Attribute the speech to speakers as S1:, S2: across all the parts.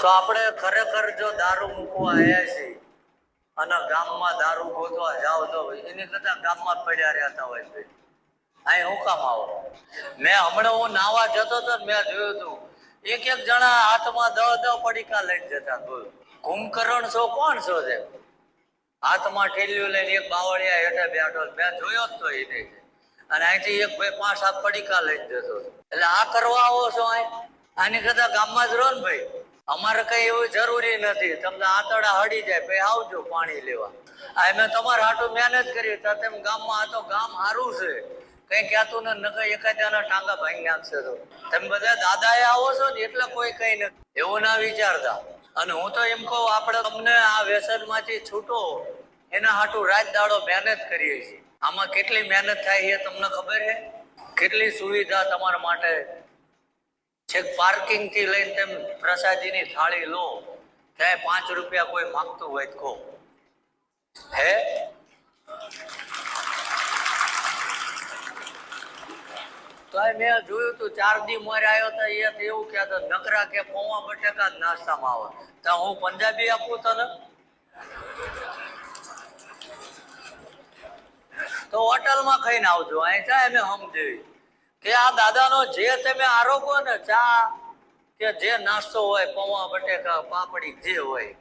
S1: તો આપણે ખરેખર જો દારૂ મૂકવા આવ્યા છીએ, અને ગામમાં દારૂ ગોતવા જાવ તો એની કરતા ગામમાં પડ્યા રહેતા હોય છે. અહીં હું કામ આવો? મેં હમણાં હું નાવા જતો હતો મેં જોયું હતું એક એક જણા હાથમાં દહ દહ પડીકા લઈને જતા બોલ કુંભકરણ છો, કોણ છો છે હાથમાં ઠેલ્યું લઈને એક બાવળિયા હેઠે બેઠો છે. મેં જોયો જ તો એને અને અહીંથી એક ભાઈ પાંચ સાત પડીકા લઈને જતો એટલે આ કરવા આવો છો અહીં? આની કરતા ગામમાં જ રહો ને ભાઈ. અમારે કઈ એવું જરૂરી નથી. તમને આતડા હડી જાય, ભાઈ આવજો પાણી લેવા. આ મેં તમારે હાટું મહેનત કરી, તો તેમ ગામમાં આ તો ગામ સારું છે. કઈ કહેતું ને નકર એકાદાના ટાંગા ભાઈ નાખશે તો. તમે બધા દાદાએ આવો છો ને એટલે કોઈ કઈ નથી. એવું ના વિચારતા. અને હું તો એમ કહું, આપણે તમને આ વ્યસનમાંથી છૂટો. એના હાટું રાત દાડો મહેનત કરીએ છીએ. આમાં કેટલી મહેનત થાય એ તમને ખબર છે? કેટલી સુવિધા તમારા માટે છેક પાર્કિંગથી લઈને તેમ પ્રસાદીની થાળી લો ત્યાં પાંચ રૂપિયા કોઈ માંગતું હોય તો હે? તો મેં જોયું તું, ચાર દી મોર આવ્યો તો એ એવું કહેતો, નકરા કે પૌવા બટેકા નાસ્તામાં આવે. તો હું પંજાબી આપું તને? તો હોટલમાં ખાઈને આવજો, અહીં ચા અમે સમજેવી કે આ દાદાનો જે તમે આરોપો ને ચા કે જે નાસ્તો હોય, પૌવા, બટેકા, પાપડી, જે હોય,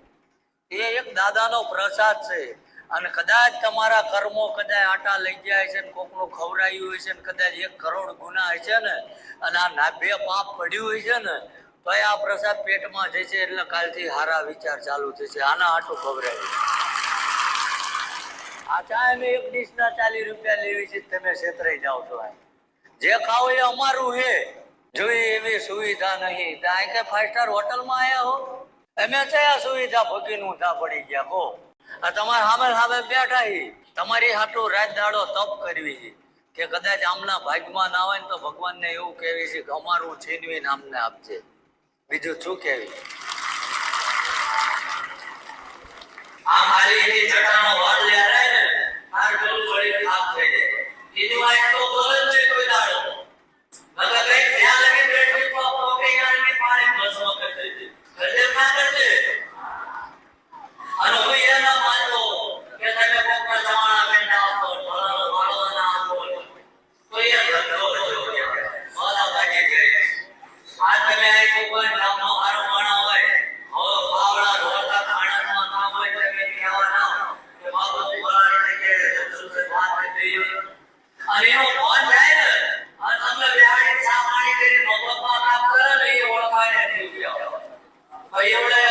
S1: એ એક દાદાનો પ્રસાદ છે. અને કદાચ તમારા કર્મો કદાચ આટા લઈ જાય છે ને કોકનું ખવડાયું હોય છે ને કદાચ એક કરોડ ગુના હોય છે ને, અને આ ના બે પાપ પડ્યું હોય છે ને, તો આ પ્રસાદ પેટમાં જશે એટલે કાલથી હારા વિચાર ચાલુ થશે. આના આટું ખવડાવ્યું આ ચા એક ડીશના ચાલીસ રૂપિયા લેવી છે, તમે છેતરાઈ જાઓ છો આ. જે ખાઓ એ અમારું છે જોઈ એવી સુવિધા નહીં. ત્યાં કઈ ફાઈવ સ્ટાર હોટલમાં આયા હો? અમે કયા સુવિધા ભગીનું ઊંધા પડી ગયા કહો આ તમારે સામે સામે બેઠા હી. તમારી હાટું રાત દાડો તપ કરવી છે કે કદાચ આમના ભાગમાં ના હોય ને તો ભગવાનને એવું કહેવી છે કે અમારું છીનવી નામને આપજે. બીજું શું કહેવી? આ મારી જટાનો વાળ લે ને, આ પેલું વળી ખાપ થઈ જાય. બીજું વાય તો બોલે યારની પાણી ભસ્મ કરી દેજે કરજે ના અને ભાઈ એવડે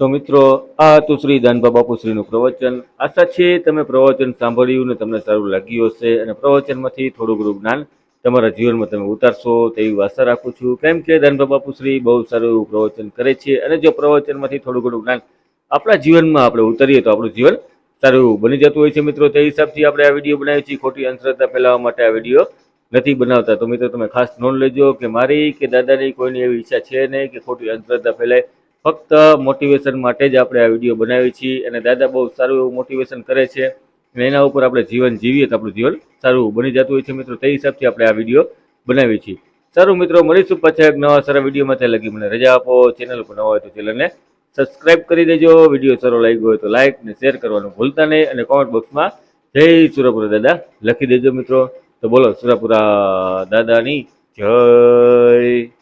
S2: તો મિત્રો, આ હતું શ્રી દાનબા બાપુશ્રીનું પ્રવચન. આશા છે તમે પ્રવચન સાંભળ્યું ને તમને સારું લાગ્યું હશે અને પ્રવચનમાંથી થોડું ઘણું જ્ઞાન તમારા જીવનમાં તમે ઉતારશો તેવી આશા રાખું છું. કેમ કે દાનબા બાપુશ્રી બહુ સારું એવું પ્રવચન કરે છે અને જો પ્રવચનમાંથી થોડું ઘણું જ્ઞાન આપણા જીવનમાં આપણે ઉતારીએ તો આપણું જીવન સારું એવું બની જતું હોય છે મિત્રો. તે હિસાબથી આપણે આ વીડિયો બનાવીએ છીએ. ખોટી અંધશ્રદ્ધા ફેલાવવા માટે આ વીડિયો નથી બનાવતા. તો મિત્રો, તમે ખાસ નોંધ લેજો કે મારી કે દાદાની કોઈની એવી ઈચ્છા છે નહીં કે ખોટી અંધશ્રદ્ધા ફેલાય. ફક્ત મોટિવેશન માટે જ આપણે આ વીડિયો બનાવીએ છીએ અને દાદા બહુ સારું એવું મોટિવેશન કરે છે અને એના ઉપર આપણે જીવન જીવીએ તો આપણું જીવન સારું બની જતું હોય છે મિત્રો. તે હિસાબથી આપણે આ વીડિયો બનાવીએ છીએ. સારું મિત્રો, મળીશું પાછા એક નવા સારા વિડીયોમાં ત્યાં લગી મને રજા આપો. ચેનલ ઉપર નવા હોય તો ચેનલને સબસ્ક્રાઇબ કરી દેજો. વીડિયો સારો લાગ્યો હોય તો લાઇક ને શેર કરવાનું ભૂલતા નહીં અને કોમેન્ટ બોક્સમાં જય સુરપુરા દાદા લખી દેજો મિત્રો. તો બોલો, સુરપુરા દાદાની જય.